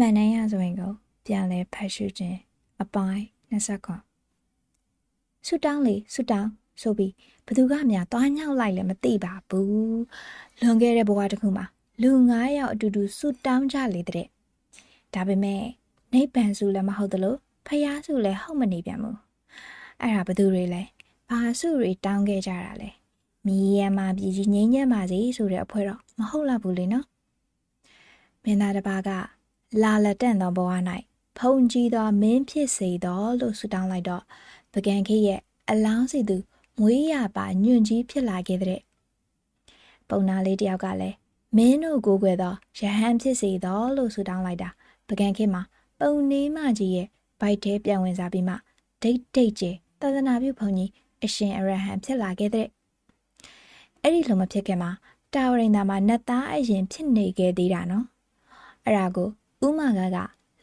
မှန်နိုင်ရဆိုရင်ကိုပြန်လဲဖတ်ရှုခြင်းအပိုင်း20ခွန်ဆူတောင်းလေဆူတောင်းဆိုပြီးဘသူကမှသွားညောက်လိုက်လည်းမသိပါဘူးလွန်ခဲ့တဲ့ဘဝတစ်ခုမှာလူ9ယောက်အတူတူဆူတောင်းကြလေတဲ့ဒါပေမဲ့နိဗ္ဗာန်စုလည်းမဟုတ်သလိုဖျားစုလည်းဟုတ်မနေပြန်ဘူးအဲ့ဒါဘသူတွေလဲဘာစုတွေတောင်းခဲ့ကြတာလဲမီးရမပြည်ကြီးငိမ့်ညံ့ပါစေဆိုတဲ့အဖွဲတော့မဟုတ်လားဘူးလေနော်မင်းသားတစ်ပါးက လာလက်တန့်သောဘဝ၌ဖုန်ကြီးသောမင်းဖြစ်စေသောလို့ဆုတောင်းလိုက်တော့ပကံခေရဲ့အလောင်းစီသူမွေးရပါညွန့်ကြီးဖြစ်လာခဲ့တဲ့ပုံနာလေးတယောက်ကလည်းမင်းတို့ကိုးကွယ်သောယဟန်ဖြစ်စေသောလို့ဆုတောင်းလိုက်တာပကံခေမှာပုံနေမကြီးရဲ့ဗိုက်ထဲပြန်ဝင်စားပြီးမှဒိတ်ဒိတ်ကျဲသာသနာပြုဘုံကြီးအရှင်အရဟံဖြစ်လာခဲ့တဲ့အဲ့ဒီလိုမဖြစ်ခင်မှာတာဝရိန်သာမှာနတ်သားအရင်ဖြစ်နေခဲ့သေးတာနော်အဲ့ဒါကို ဥမာကက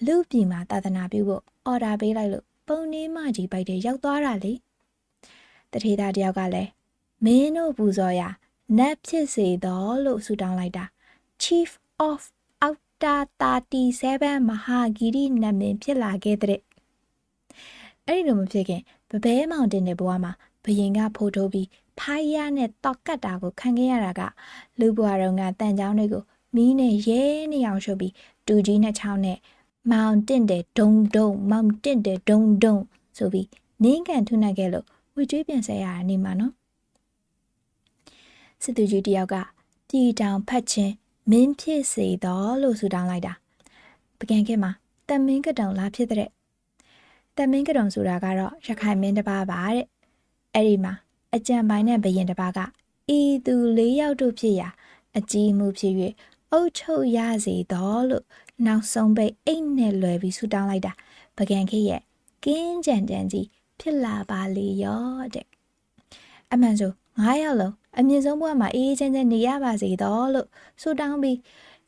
လူပြည်မှာသာသနာပြုဖို့အော်ဒါပေးလိုက်လို့ပုံနေမကြီးပိုက်တဲ့ရောက်သွားတာလေတထေသားတယောက်ကလည်းမင်းတို့ပူဇော်ရာနတ်ဖြစ်စေတော့လို့ဆုတောင်းလိုက်တာ Chief of Outer 37မဟာဂီရီနတ်မင်းဖြစ်လာခဲ့တဲ့အဲ့ဒီလိုမဖြစ်ခင်ဗဘဲမောင်တင်တဲ့ဘဝမှာဘယင်ကဖိုးထိုးပြီးဖိုင်ရနဲ့တောက်ကတ်တာကိုခံခဲ့ရတာကလူဘွားတော်ကတန်ချောင်းတွေကို မီးနဲ့ရဲနေအောင်ရှုပ်ပြီးတူကြီးနဲ့ချောင်းနဲ့မောင်တင့်တဲ့ဒုံဒုံမောင်တင့်တဲ့ဒုံဒုံဆိုပြီးနင်းကန်ထုနှက်ခဲ့လို့ဝေကျွေးပြန်ဆက်ရတာနေမှာနော်စစ်သူကြီးတယောက်ကပြည်တောင်ဖတ်ချင်းမင်းဖြစ်စေတော့လို့ဆူတောင်းလိုက်တာပကံခေတ်မှာတမင်းကတုံလာဖြစ်တဲ့တမင်းကတုံဆိုတာကတော့ရခိုင်မင်းတစ်ပါးပါတဲ့အဲ့ဒီမှာအကြံပိုင်းနဲ့ဘယင်တစ်ပါးကဤသူ၄ယောက်တို့ဖြစ်ရာအကြီးမှုဖြစ်၍ အုတ်ချုပ်ရစေတော့လို့နောက်ဆုံးပိတ်အိတ်နဲ့လွယ်ပြီးဆူတောင်းလိုက်တာပကံခေရဲ့ကင်းကြံကြံကြီးဖြစ်လာပါလေရောတဲ့အမှန်ဆို9ယောက်လုံးအမြင့်ဆုံးဘဝမှာအေးအေးချမ်းချမ်းနေရပါစေတော့လို့ဆူတောင်းပြီး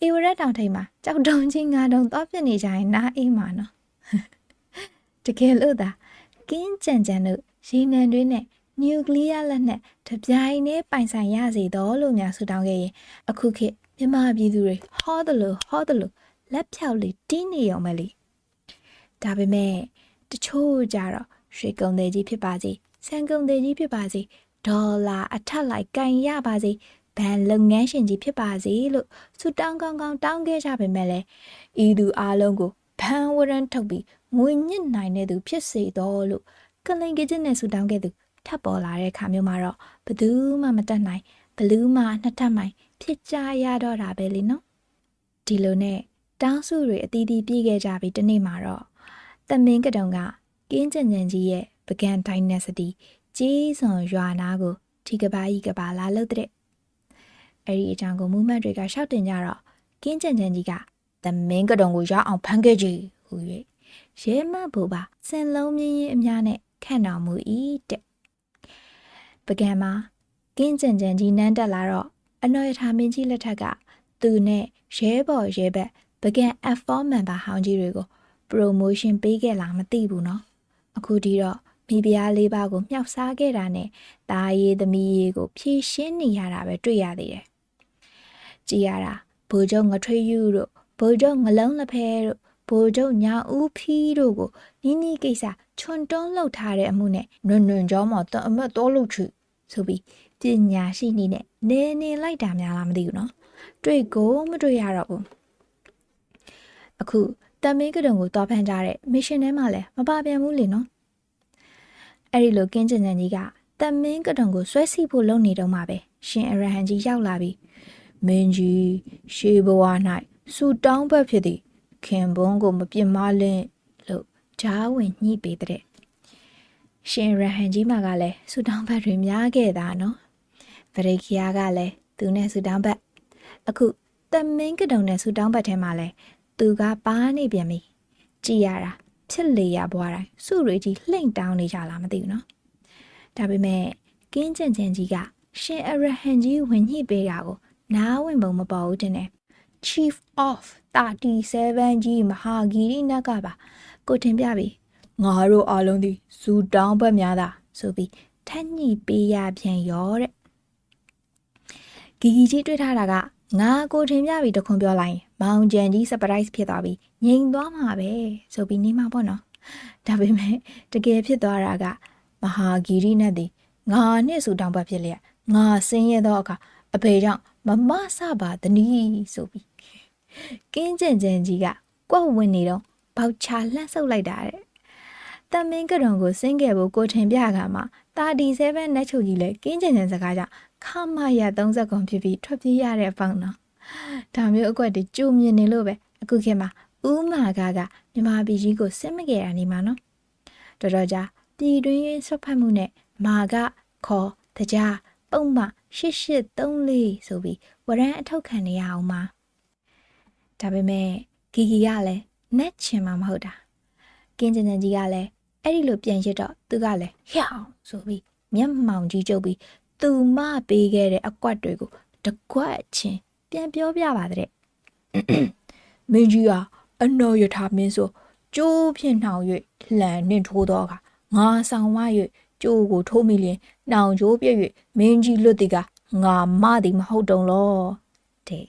အေဝရက်တောင်ထိန်မှာကြောက်တုံချင်းငါတုံသွားပြနေကြရင်နားအေးမှာနော်တကယ်လို့သာကင်းကြံကြံတို့ရေနံတွေနဲ့နျူကလ িয়ার လက်နက်တပြိုင်တည်းပိုင်ဆိုင်ရစေတော့လို့များဆူတောင်းခဲ့ရင်အခုခေတ် မြန်မာပြည်သူတွေဟောတယ်လို့ဟောတယ်လို့လက်ဖြောက်လေးတင်းနေအောင်မလေးဒါပေမဲ့တချို့ကြတော့ရွှေကုန်သေးကြီးဖြစ်ပါစေစံကုန်သေးကြီးဖြစ်ပါစေဒေါ်လာအထက်လိုက်ကင်ရပါစေဘဏ်လုပ်ငန်းရှင်ကြီးဖြစ်ပါစေလို့ဆူတောင်းကောင်းကောင်းတောင်းခဲ့ကြပေမဲ့လည်းဤသူအားလုံးကိုဘဏ်ဝရန်ထုတ်ပြီးငွေညစ်နိုင်တဲ့သူဖြစ်စေတော့လို့ကလိန်ကကျစ်နဲ့ဆူတောင်းခဲ့သူထပ်ပေါ်လာတဲ့ခါမျိုးမှာတော့ဘယ်သူမှမတတ်နိုင် ဘလူးမှနှစ်ထပ်မိုင်ဖြစ်ကြရတော့တာပဲလေနော်ဒီလိုနဲ့တောင်းစုတွေအသီးသီးပြေးခဲ့ကြပြီးတနေ့မှာတော့တမင်းကတုံကကင်းကြံကြံကြီးရဲ့ပကံဒိုင်နက်စတီကြီးစွန်ရွာနာကိုဒီကဘာကြီးကဘာလာလို့တဲ့အဲ့ဒီအကြောင်းကိုမူမတ်တွေကရှောက်တင်ကြတော့ကင်းကြံကြံကြီးကတမင်းကတုံကိုရအောင်ဖမ်းခဲ့ကြဟူ၍ရဲမတ်ဘူပါစင်လုံးမြင်းရင်အများနဲ့ခန့်တော်မူ၏တဲ့ပကံမှာ ကင်းကြံကြံကြီးနန်းတက်လာတော့အနော်ရထာမင်းကြီးလက်ထက်ကသူနဲ့ရဲဘော်ရဲဘက်ပကံ F4 member ဟောင်းကြီးတွေကို promotion ပေးခဲ့လားမသိဘူးနော်အခုဒီတော့မိဖုရားလေးပါးကိုမြှောက်စားခဲ့တာနဲ့တာရေးသမီးရေးကိုဖြည့်ရှင်းနေရတာပဲတွေ့ရသေးတယ်ကြည်ရတာဘိုးချုပ်ငထွေယူတို့ဘိုးချုပ်ငလုံးလက်ဖဲတို့ဘိုးချုပ်ညာဦးဖီးတို့ကိုနီးနီးကိစ္စချွန်တွန်းလှုပ်ထားတဲ့အမှုနဲ့နွန်နွန်ကြောမော်တအမတ်တော်လို့ချူဆိုပြီး ပညာရှိနေနဲ့နေနေလိုက်တာများလားမသိဘူးနော်တွေ့ကိုမတွေ့ရတော့ဘူးအခုတမင်းကတုံကိုသွားဖမ်းကြတဲ့ mission ထဲမှာလည်းမပါပြန်ဘူးလေနော်အဲ့ဒီလိုကင်းကျင်ကျန်ကြီးကတမင်းကတုံကိုဆွဲစီဖို့လုပ်နေတော့မှပဲရှင်အရဟံကြီးရောက်လာပြီးမင်းကြီးရှေးဘဝ၌စူတောင်းဘက်ဖြစ်သည်ခင်ဘုံကိုမပြစ်မလင့်လို့ဂျားဝင်ညှိပေးတဲ့ရှင်ရဟန်ကြီးမကလည်းစူတောင်းဘက်တွေများခဲ့တာနော် ဗရိတ်ခီယာကလည်းသူနဲ့စူတောင်းဘက်အခုတမင်းကတုံနဲ့စူတောင်းဘက်ထဲမှာလဲသူကပါနေပြန်ပြီကြည်ရတာဖြစ်လေရဘွားတိုင်းစုတွေကြီးလှိမ့်တောင်းနေကြလားမသိဘူးနော်ဒါပေမဲ့ကင်းကျင်ကျင်ကြီးကရှင်အရဟန်ကြီးဝင်ညှိပေးတာကိုနားဝင်ပုံမပေါ်ဘူးတင်တယ် Chief of 37ကြီးမဟာဂီရီနတ်ကပါကိုတင်ပြပြီငါတို့အားလုံးဒီဇူတောင်းဘက်များတာဆိုပြီးထက်ညှိပေးရပြန်ရောတဲ့ ဂီဂီကြီးတွေ့ထားတာကငါကိုထင်ပြပြီးတခွန်ပြောလိုက်ရင်မောင်ကျန်ကြီး surprise ဖြစ်သွားပြီးငြိမ်သွားမှာပဲဆိုပြီးနေမှာပေါ့နော်ဒါပေမဲ့တကယ်ဖြစ်သွားတာကမဟာဂီရိနဲ့တည်ငါနဲ့ဆူတောင်ဘက်ဖြစ်လျက်ငါဆင်းရဲသောအခါအဖေကြောင့်မမဆပါတနည်းဆိုပြီးကင်းကျင်ကျင်ကြီးကကွက်ဝင်နေတော့ပေါချလှမ်းဆုပ်လိုက်တာတဲ့ တမင်းကရုံကိုစင်းခဲ့ဖို့ကိုထင်ပြကမှ37နက်ချုပ်ကြီးလဲကင်းကျင်ကျင်စကားကြောင့်ခမရ30ကွန်ဖြစ်ပြီးထွက်ပြေးရတဲ့ပေါင်းနော်ဒါမျိုးအကွက်တွေကြုံမြင်နေလို့ပဲအခုခေတ်မှာဦးမာကားကမြမပြည်ကြီးကိုစစ်မခဲ့တာနေမှာနော်တော်တော်ကြာပြည်တွင်းဆွတ်ဖက်မှုနဲ့မာကခေါ်တကြားပုံမှ8834ဆိုပြီးဝရန်အထောက်ခံနေရအောင်မှာဒါပေမဲ့ဂီဂီကလည်းနက်ချင်မှာမဟုတ်တာကင်းကျင်ကျင်ကြီးကလည်း အဲ့ဒီလိုပြန်ရစ်တော့သူကလည်းဟျောင်းဆိုပြီးမျက်မှောင်ကြီးကျုပ်ပြီးသူမပေးခဲ့တဲ့အကွက်တွေကိုတကွက်ချင်းပြန်ပြောပြပါတဲ့မင်းကြီးကအနော်ရထားမင်းဆိုကျိုးဖြင့်နှောင်၍လှန်နှင့်ထိုးတော့ကငါဆောင်မ၍ကျိုးကိုထိုးမိလျင်နှောင်ကျိုးပြည့်၍မင်းကြီးလွတ်သည်ကငါမသည်မဟုတ်တုံလောတဲ့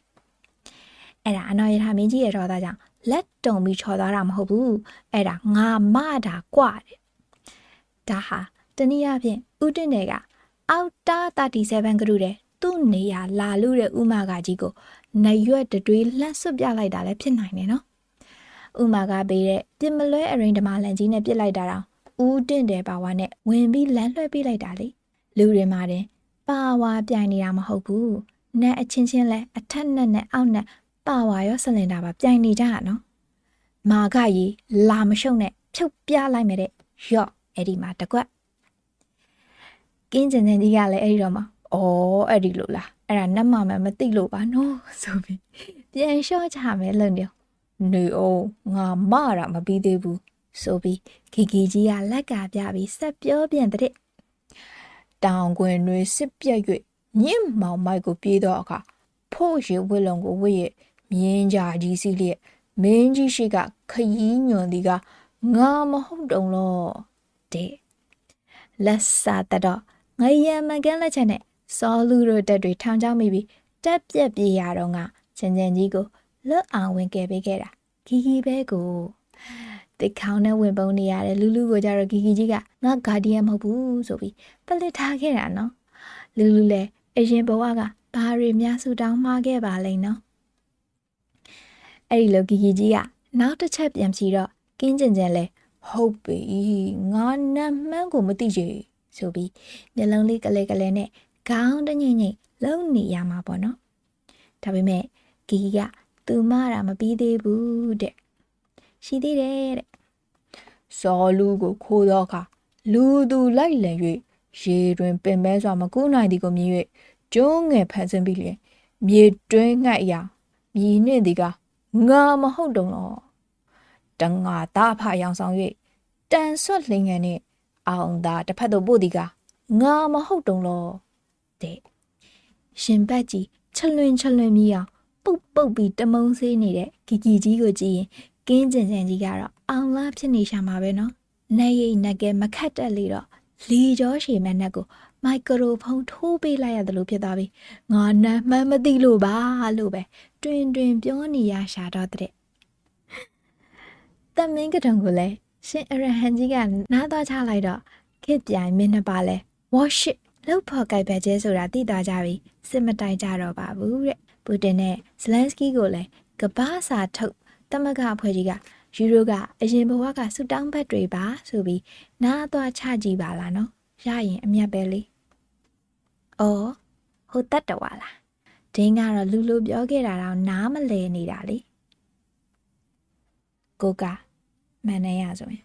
အဲ့ဒါအနော်ရထားမင်းကြီးရဲ့တော်သားကြောင့် လက်တုံပြီးချော်သွားတာမဟုတ်ဘူးအဲ့ဒါငါမတာကွတဲ့ဒါဟာတနည်းအားဖြင့်ဥတင့်တွေကအောက်တာ37ကရုတဲ့သူ့နေရာလာလို့တဲ့ဥမာကကြီးကိုနရွက်တတွေးလှမ်းဆွတ်ပြလိုက်တာလည်းဖြစ်နိုင်တယ်နော်ဥမာကပေးတဲ့ပြစ်မလွဲအရင်ဓမာလန်ကြီးနဲ့ပြစ်လိုက်တာတော့ဦးတင့်တယ်ပါဝါနဲ့ဝင်ပြီးလမ်းလွှဲပေးလိုက်တာလေလူတွေမှာတင်ပါဝါပြိုင်နေတာမဟုတ်ဘူးနက်အချင်းချင်းလဲအထက်နဲ့နဲ့အောက်နဲ့ ပါဝါရောဆလင်တာပါပြိုင်နေကြရနော်မာကကြီးလာမရှုံနဲ့ဖြုတ်ပြလိုက်မယ်တဲ့ရော့အဲ့ဒီမှာတကွက်ကင်းကျင်ကျင်ကြီးကလည်းအဲ့ဒီတော့မှအော်အဲ့ဒီလိုလားအဲ့ဒါနတ်မမမသိလို့ပါနော်ဆိုပြီးပြန်လျှော့ချမယ်လို့နေနေအောင်ငါမရမပြီးသေးဘူးဆိုပြီးဂီဂီကြီးကလက်ကပြပြီးဆက်ပြောပြန်တဲ့တောင်ကွင်တွေစစ်ပြက်၍ညင့်မောင်မိုက်ကိုပြေးတော့အခါဖို့ရဝစ်လုံးကိုဝစ်ရဲ့ မြင်းကြကြီးစီးလျက်မင်းကြီးရှိကခရီးညွန်သည်ကငါမဟုတ်တုံလို့တဲ့လက်စားတတော့ငရမကန်လက်ချက်နဲ့စောလူတို့တက်တွေထောင်ချောင်းမိပြီးတက်ပြက်ပြေးရတော့ငါချင်ချင်ကြီးကိုလွတ်အောင်ဝင်ခဲ့ပေးခဲ့တာဂီဂီပဲကိုတိခေါင်းနဲ့ဝင်ပုံနေရတယ်လူလူကိုကြတော့ဂီဂီကြီးကငါဂါဒီယန်မဟုတ်ဘူးဆိုပြီးပလစ်ထားခဲ့တာနော်လူလူလည်းအရင်ဘဝကဘာတွေများဆူတောင်းမှားခဲ့ပါလိမ့်နော် အဲ့ဒီလိုဂီဂီကြီးကနောက်တစ်ချက်ပြန်ဖြီတော့ကင်းကျင်ကျင်လဲဟုတ်ပြီငါနတ်မှန်းကိုမသိချေဆိုပြီးမျက်လုံးလေးကလေးကလေးနဲ့ခေါင်းတညိမ့်ညိမ့်လုံနေရမှာပေါ့နော်ဒါပေမဲ့ဂီဂီကသူမတာမပြီးသေးဘူးတဲ့ရှိသေးတယ်တဲ့စောလူကိုခိုးတော့ခါလူသူလိုက်လည်၍ရေတွင်ပင်မဲစွာမကူနိုင်သည်ကိုမြင်၍ကျုံးငယ်ဖန်ဆင်းပြီးလျင်မြေတွင်းငှက်ရာမြည်နှင့်သည်က ငါမဟုတ်တုံတော့တငါသားဖရောင်ဆောင်၍တန်ဆွတ်လင်ငယ်နှင့်အောင်သာတစ်ဖက်သို့ပို့သည်ကငါမဟုတ်တုံလို့တဲ့ရှင်ဘက်ကြီးချလွင်ချလွင်မြည်အောင်ပုတ်ပုတ်ပြီးတမုံဆေးနေတဲ့ဂီဂီကြီးကိုကြည့်ရင်ကင်းကျင်ကျင်ကြီးကတော့အောင်လားဖြစ်နေရှာမှာပဲနော်။နေရိတ်နက်ကဲမခတ်တက်လေတော့လီကျော်ရှည်မနက်ကို မိုက်ခရိုဖုန်းထိုးပေးလိုက်ရတယ်လို့ဖြစ်သွားပြီ။ငါနမ်းမှန်းမသိလို့ပါလို့ပဲတွင်တွင်ပြောနေရရှာတော့တဲ့။တမင်းကတုံကိုလည်းရှင်အရဟန်ကြီးကနားသွားချလိုက်တော့ခစ်ပြိုင်မင်းနှစ်ပါလဲ worship လောက်ဖော်ကြိုက်ပဲကျဲဆိုတာသိသွားကြပြီစစ်မတိုင်ကြတော့ပါဘူးတဲ့ပူတင်နဲ့ဇလန်စကီကိုလည်းကဘာစာထုတ်တမကအဖွဲ့ကြီးကယူရိုကအရင်ဘဝကဆူတောင်းဘက်တွေပါဆိုပြီးနားသွားချကြည့်ပါလားနော် ရရင်အမျက်ပဲလေ။အော်ဟိုတတ်တော်လား။ဒင်းကတော့လူလူပြောခဲ့တာတော့နားမလဲနေတာလေ။ကိုကမန်နေရဆိုရင်